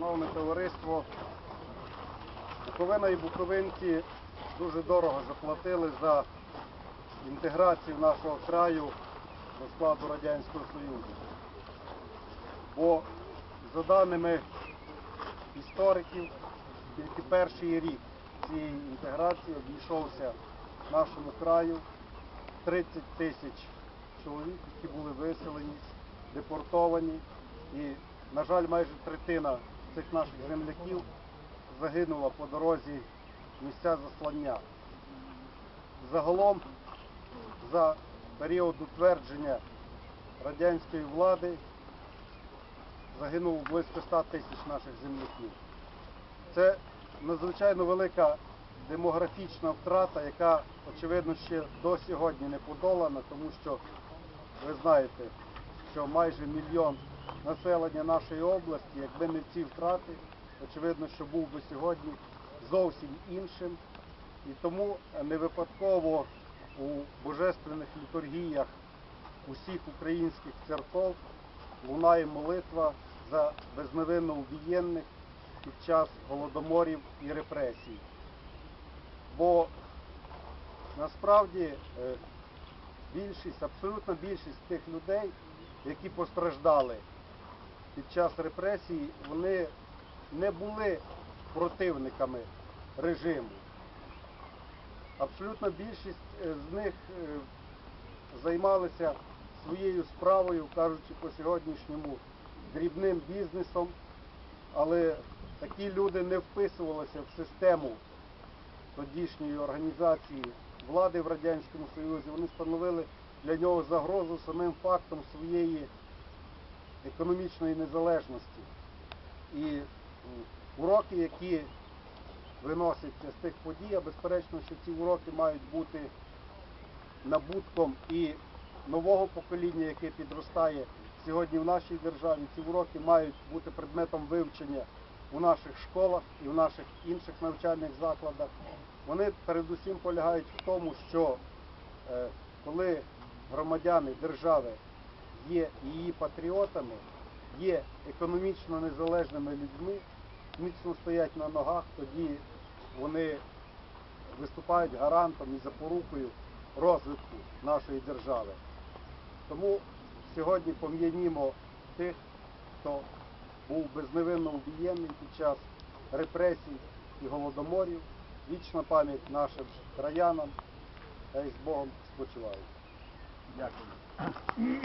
Шановне товариство, Буковина і буковинці дуже дорого заплатили за інтеграцію нашого краю до складу Радянського Союзу. Бо за даними істориків, тільки перший рік цієї інтеграції обійшовся нашому краю 30 тисяч чоловік, які були виселені, депортовані. І, на жаль, майже третина цих наших земляків загинула по дорозі місця заслання. Загалом за період утвердження радянської влади загинуло близько 100 тисяч наших земляків. Це надзвичайно велика демографічна втрата, яка, очевидно, ще до сьогодні не подолана, тому що ви знаєте, що майже мільйон населення нашої області, якби не ці втрати, очевидно, що був би сьогодні зовсім іншим. І тому не випадково у божественних літургіях усіх українських церков лунає молитва за безневинно убієнних під час голодоморів і репресій. Бо насправді е, більшість, абсолютна більшість тих людей, які постраждали під час репресій, вони не були противниками режиму. Абсолютна більшість е, з них е, займалися своєю справою, кажучи по сьогоднішньому, дрібним бізнесом, але такі люди не вписувалися в систему тодішньої організації влади в Радянському Союзі. Вони становили для нього загрозу самим фактом своєї економічної незалежності. І уроки, які виносяться з тих подій, безперечно, що ці уроки мають бути набутком і нового покоління, яке підростає сьогодні в нашій державі. Ці уроки мають бути предметом вивчення у наших школах і в наших інших навчальних закладах. Вони передусім полягають в тому, що е, коли громадяни держави є її патріотами, є економічно незалежними людьми, міцно стоять на ногах, тоді вони виступають гарантом і запорукою розвитку нашої держави. Тому сьогодні пом'янімо тих, хто був безневинно убієнний під час репресій і голодоморів. Вічна пам'ять нашим краянам, та й з Богом спочивають. Дякую.